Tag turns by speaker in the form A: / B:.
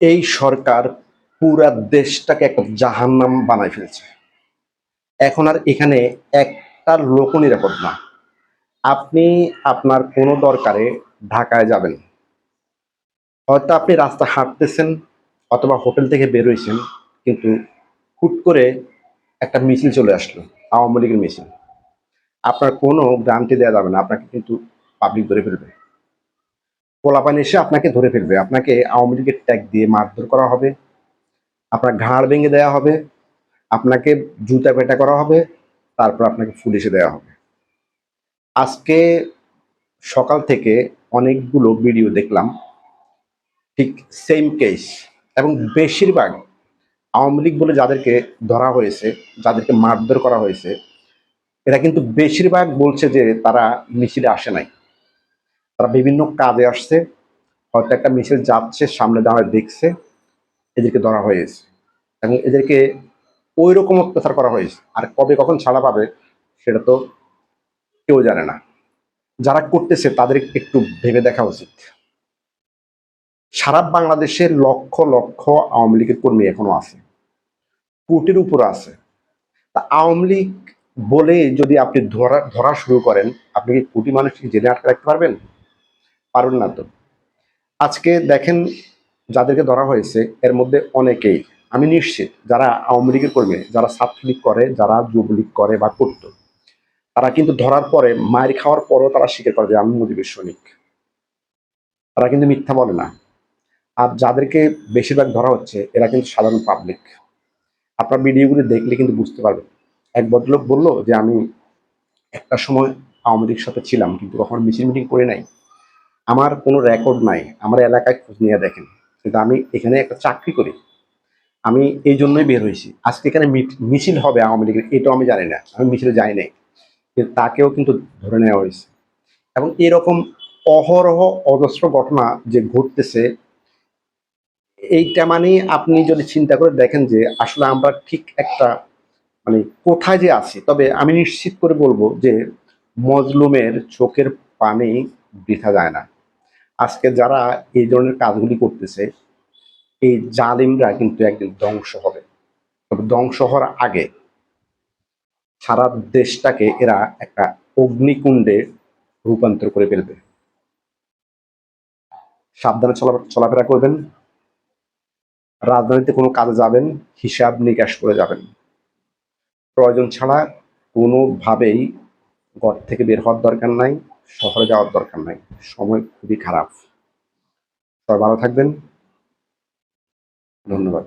A: এই সরকার পুরা দেশটাকে একটা জাহান্নাম বানায় ফেলছে। এখন আর এখানে একটা লোক নিরাপদ না। আপনি আপনার কোনো দরকারে ঢাকায় যাবেন। হয়তো আপনি রাস্তা হাঁটতেছেন অথবা হোটেল থেকে বেরোইছেন কিন্তু হুট করে একটা মিছিল চলে আসলো, আওয়ামী লীগের মিছিল। আপনার কোনো গ্রান্টি দেওয়া যাবে না, আপনাকে কিন্তু পাবলিক ধরে ফেলবে। পোলাপান এসে আপনাকে ধরে ফেলবে। আপনাকে আওয়ামী লীগের ট্যাগ দিয়ে মারধর করা হবে। আপনার ঘাড় ভেঙে দেওয়া হবে। আপনাকে জুতা পেটা করা হবে। তারপর আপনাকে পুলিশে দেওয়া হবে। আজকে সকাল থেকে অনেকগুলো ভিডিও দেখলাম। ঠিক সেম কেস এবং বেশিরভাগ আওয়ামী লীগ বলে যাদেরকে ধরা হয়েছে, যাদেরকে মারধর করা হয়েছে, এরা কিন্তু বেশিরভাগ বলছে যে তারা মিছিলে আসে নাই। তারা বিভিন্ন কাজে আসছে, হয়তো একটা মিছিল যাচ্ছে, সামনে দাঁড়ায় দেখছে, এদেরকে ধরা হয়েছে এবং এদেরকে ওই রকম অত্যাচার করা হয়েছে। আর কবে কখন ছাড়া পাবে, সেটা তো কেউ জানে না। যারা করতেছে, তাদের একটু ভেবে দেখা উচিত। সারা বাংলাদেশের লক্ষ লক্ষ আওয়ামী লীগের কর্মী এখনও আছে। কোটির উপর আছে। তা আওয়ামী লীগ বলে যদি আপনি ধরা ধরা শুরু করেন, আপনি কি কোটি মানুষকে জেলে আটকে রাখতে পারবেন? পারবেন না তো। আজকে দেখেন যাদেরকে ধরা হয়েছে, এর মধ্যে অনেকেই, আমি নিশ্চিত, যারা আওয়ামী লীগের কর্মী, যারা ছাত্রলীগ করে, যারা যুবলীগ করে বা করত, তারা কিন্তু ধরার পরে, মায়ের খাওয়ার পরও তারা স্বীকার করে যে আমি মুজিবের সৈনিক। তারা কিন্তু মিথ্যা বলে না। আর যাদেরকে বেশিরভাগ ধরা হচ্ছে, এরা কিন্তু সাধারণ পাবলিক আপনার ভিডিওগুলি দেখলে কিন্তু বুঝতে পারবেন। এক ভদ্রলোক বলল যে, আমি একটা সময় আওয়ামী লীগের সাথে ছিলাম, কিন্তু কখনো মিছিল মিটিং করে নাই। আমার কোনো রেকর্ড নাই, আমার এলাকায় খোঁজ নিয়ে দেখেন। কিন্তু আমি এখানে একটা চাকরি করি। আমি এই জন্যই বের হয়েছি। আজকে এখানে মিছিল হবে আওয়ামী লীগের, এটাও আমি জানি না। আমি মিছিলে যাই নাই। কিন্তু তাকেও কিন্তু ধরে নেওয়া হয়েছে। এবং এরকম অহরহ, অজস্র ঘটনা যে ঘটতেছে, এইটা মানে আপনি যদি চিন্তা করে দেখেন যে আসলে আমরা ঠিক একটা মানে কোথায় যে আছি। তবে আমি নিশ্চিত করে বলব যে মজলুমের চোখের পানি বৃথা যায় না। আজকে যারা এই ধরনের কাজগুলি করতেছে, এই জালিমরা কিন্তু একদিন ধ্বংস হবে। তবে ধ্বংস হওয়ার আগে সারা দেশটাকে এরা একটা অগ্নিকুণ্ডে রূপান্তর করে ফেলবে। সাবধানে চলা, চলাফেরা করবেন। রাজধানীতে কোনো কাজে যাবেন, হিসাব নিকাশ করে যাবেন। প্রয়োজন ছাড়া কোনোভাবেই ঘর থেকে বের হওয়ার দরকার নাই। শহরে যাওয়ার দরকার নাই। সময় খুবই খারাপ। সবাই ভালো থাকবেন। ধন্যবাদ।